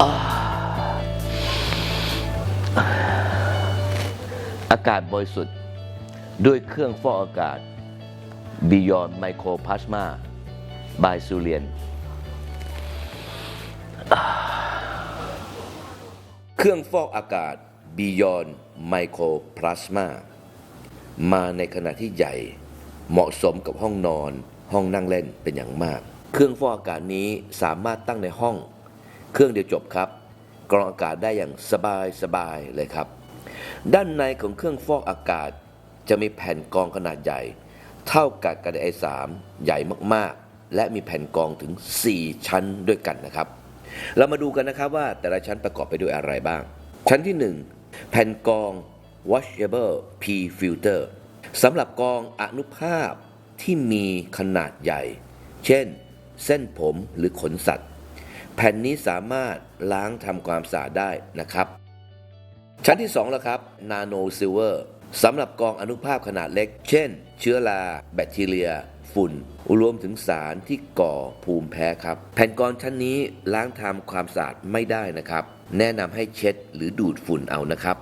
อากาศบริสุทธิ์ด้วยเครื่องฟอกอากาศ Beyond Microplasma by s u r i a n เครื่องฟอกอากาศ Beyond Microplasma มาในขณะที่ใหญ่เหมาะสมกับห้องนอน ห้องนั่งเล่นเป็นอย่างมาก เครื่องฟอกอากาศนี้สามารถตั้งในห้อง เครื่องเดียวจบครับ กรองอากาศได้อย่างสบายสบายเลยครับ ด้านในของเครื่องฟอกอากาศ จะมีแผ่นกรองขนาดใหญ่ เท่ากับกระดาษ A3 ใหญ่มากๆ และมีแผ่นกรองถึง 4 ชั้นด้วยกันนะครับ เรามาดูกันนะครับว่าแต่ละชั้นประกอบไปด้วยอะไรบ้าง ชั้นที่ 1 แผ่นกรอง washable P filter สำหรับกรองอนุภาพที่มีขนาดใหญ่ เช่น เส้นผมหรือขนสัตว์ แผ่นนี้สามารถล้างทำความสะอาดได้นะครับ ชั้นที่2แล้วครับ Nano Silver สำหรับกองอนุภาคขนาดเล็ก เช่น เชื้อรา แบคทีเรีย ฝุ่น รวมถึงสารที่ก่อภูมิแพ้ครับ แผ่นกรองชั้นนี้ล้างทำความสะอาดไม่ได้นะครับ แนะนำให้เช็ดหรือดูดฝุ่นเอานะครับ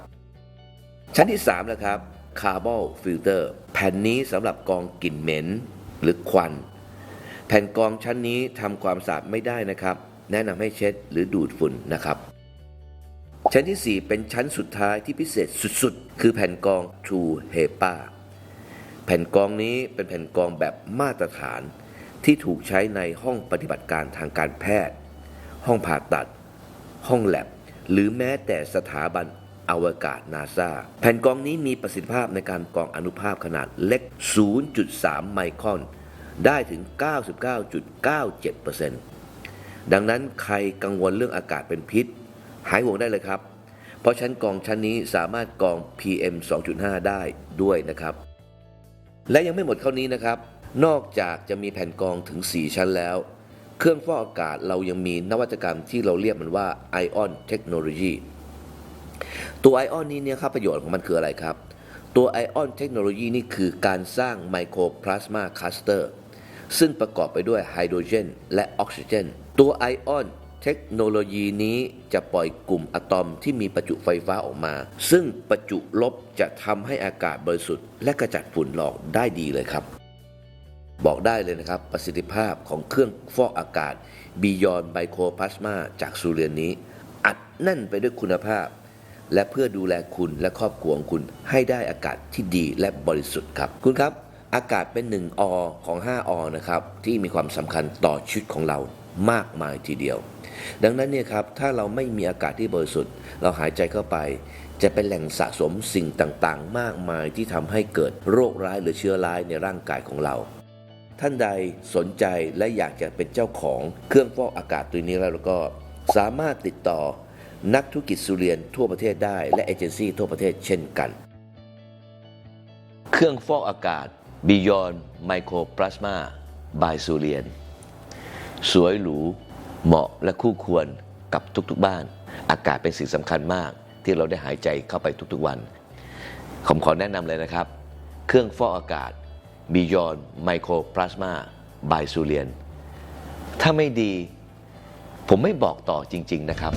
ชั้นที่3นะครับ Carbon Filter แผ่นนี้สำหรับกองกลิ่นเหม็นหรือควัน แผ่นกรองชั้นนี้ทำความสะอาดไม่ได้นะครับ แนะนำให้เช็ดหรือดูดฝุ่นนะครับ ชั้นที่ 4 เป็นชั้นสุดท้ายที่พิเศษสุดๆ คือแผ่นกอง True HEPA แผ่นกองนี้เป็นแผ่นกองแบบมาตรฐานที่ถูกใช้ในห้องปฏิบัติการทางการแพทย์ ห้องผ่าตัด ห้องแลบ หรือแม้แต่สถาบันอวกาศนาซาแผ่นกองนี้มีประสิทธิภาพในการกรองอนุภาคขนาดเล็ก 0.3 ไมครอน ได้ถึง 99.97% ดังนั้นใครกังวลเรื่องอากาศเป็นพิษ หายห่วงได้เลยครับ เพราะชั้นกองชั้นนี้สามารถกอง PM 2.5 ได้ด้วยนะครับ และยังไม่หมดเท่านี้นะครับ นอกจากจะมีแผ่นกองถึง 4 ชั้นแล้ว เครื่องฟอกอากาศเรายังมีนวัตกรรมที่เราเรียกมันว่า Ion Technology ตัว Ion นี้เนี่ยครับประโยชน์ของมันคืออะไรครับ ตัว Ion Technology นี่คือการสร้าง Microplasma Cluster ซึ่งประกอบไปด้วยไฮโดรเจนและออกซิเจน ตัวไอออนเทคโนโลยีนี้จะปล่อยกลุ่มอะตอมที่มีประจุไฟฟ้าออกมา ซึ่งประจุลบจะทำให้อากาศบริสุทธิ์และกระจัดฝุ่นลอองได้ดีเลยครับ บอกได้เลยนะครับ ประสิทธิภาพของเครื่องฟอกอากาศ Beyond Microplasma จากสูเรียนนี้ อัดแน่นไปด้วยคุณภาพ และเพื่อดูแลคุณและครอบครัวของคุณให้ได้อากาศที่ดีและบริสุทธิ์ครับ คุณครับ อากาศเป็น1อของ5อนะครับที่มีความสำคัญต่อชีวิตของเรามากมายทีเดียว ดังนั้นเนี่ยครับถ้าเราไม่มีอากาศที่บริสุทธิ์ เราหายใจเข้าไป จะเป็นแหล่งสะสมสิ่งต่างๆ มากมายที่ทำให้เกิดโรคร้ายหรือเชื้อร้ายในร่างกายของเรา ท่านใดสนใจและอยากจะเป็นเจ้าของเครื่องฟอกอากาศตัวนี้แล้วก็สามารถติดต่อนักธุรกิจสุเรียนทั่วประเทศได้และเอเจนซี่ทั่วประเทศเช่นกัน เครื่องฟอกอากาศ Beyond Microplasma by s u r i a n สวยหรู เหมาะและคู่ควรกับทุกๆบ้าน อากาศเป็นสิ่งสำคัญมากที่เราได้หายใจเข้าไปทุกๆวัน ผมขอแนะนำเลยนะครับ เครื่องฟอกอากาศ Beyond Microplasma by s u r i a n ถ้าไม่ดี ผมไม่บอกต่อจริง ๆ นะครับ